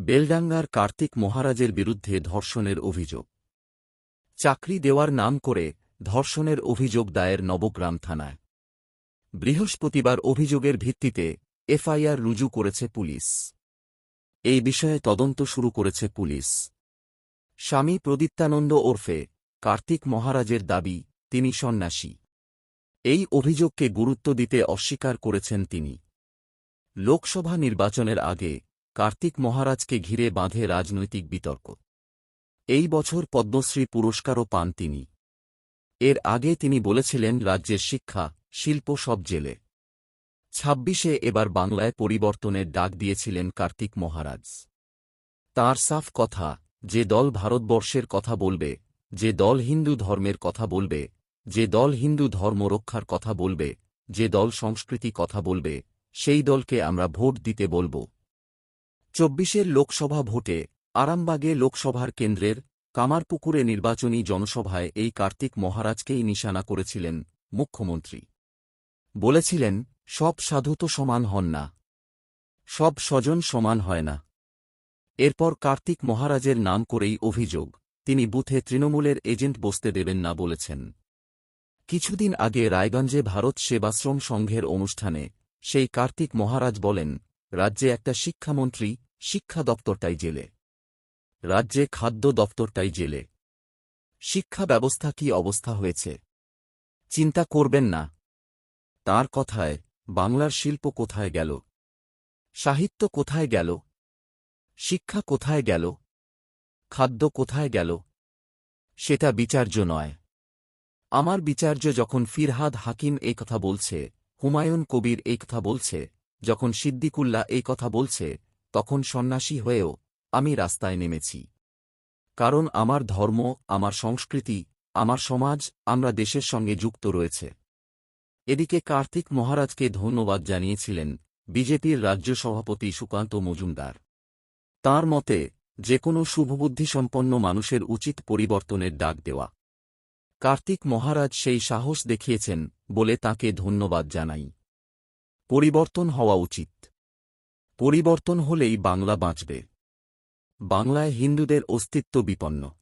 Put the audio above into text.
বেলডাঙ্গার কার্তিক মহারাজের বিরুদ্ধে ধর্ষণের অভিযোগ। চাকরি দেওয়ার নাম করে ধর্ষণের অভিযোগ দায়ের নবগ্রাম থানায়। বৃহস্পতিবার অভিযোগের ভিত্তিতে এফআইআর রুজু করেছে পুলিশ। এই বিষয়ে তদন্ত শুরু করেছে পুলিশ। স্বামী প্রদীপ্তানন্দ ওরফে কার্তিক মহারাজের দাবি, তিনি সন্ন্যাসী। এই অভিযোগকে গুরুত্ব দিতে অস্বীকার করেছেন তিনি। লোকসভা নির্বাচনের আগে কার্তিক মহারাজকে ঘিরে বাঁধে রাজনৈতিক বিতর্ক। এই বছর পদ্মশ্রী পুরস্কারও পান তিনি। এর আগে তিনি বলেছিলেন, রাজ্যের শিক্ষা, শিল্প সব জেলে। ছাব্বিশে এবার বাংলায় পরিবর্তনের ডাক দিয়েছিলেন কার্তিক মহারাজ। তার সাফ কথা, যে দল ভারতবর্ষের কথা বলবে, যে দল হিন্দু ধর্মের কথা বলবে, যে দল হিন্দু ধর্ম রক্ষার কথা বলবে, যে দল সংস্কৃতি কথা বলবে, সেই দলকে আমরা ভোট দিতে বলব। চব্বিশের লোকসভা ভোটে আরামবাগে লোকসভার কেন্দ্রের কামারপুকুরে নির্বাচনী জনসভায় এই কার্তিক মহারাজকেই নিশানা করেছিলেন মুখ্যমন্ত্রী। বলেছিলেন, সব সাধু তো সমান হন না। সব স্বজন সমান হয় না। এরপর কার্তিক মহারাজের নাম করেই অভিযোগ, তিনি বুথে তৃণমূলের এজেন্ট বসতে দেবেন না বলেছেন। কিছুদিন আগে রায়গঞ্জে ভারত সেবাশ্রম সংঘের অনুষ্ঠানে সেই কার্তিক মহারাজ বলেন রাজ্যে একটা শিক্ষামন্ত্রী, শিক্ষা দপ্তরটাই জেলে। রাজ্যে খাদ্য দপ্তরটাই জেলে। শিক্ষা ব্যবস্থা কি অবস্থা হয়েছে? চিন্তা করবেন না। তার কথায়, বাংলার শিল্প কোথায় গেল? সাহিত্য কোথায় গেল? শিক্ষা কোথায় গেল? খাদ্য কোথায় গেল? সেটা বিচার্য নয়। আমার বিচার্য যখন ফিরহাদ হাকিম এই কথা বলছে, হুমায়ুন কবির এই কথা বলছে যখন সিদ্দিকুল্লা এই কথা বলছে, তখন সন্ন্যাসী হয়েও আমি রাস্তায় নেমেছি। কারণ আমার ধর্ম, আমার সংস্কৃতি, আমার সমাজ, আমরা দেশের সঙ্গে যুক্ত রয়েছে। এদিকে কার্তিক মহারাজকে ধন্যবাদ জানিয়েছিলেন বিজেপির রাজ্য সভাপতি সুকান্ত মজুমদার। তাঁর মতে যে কোনো শুভবুদ্ধিসম্পন্ন মানুষের উচিত পরিবর্তনের ডাক দেওয়া। কার্তিক মহারাজ সেই সাহস দেখিয়েছেন বলে তাকে ধন্যবাদ জানাই। পরিবর্তন হওয়া উচিত। পরিবর্তন হলেই বাংলা বাঁচবে। বাংলায় হিন্দুদের অস্তিত্ব বিপন্ন।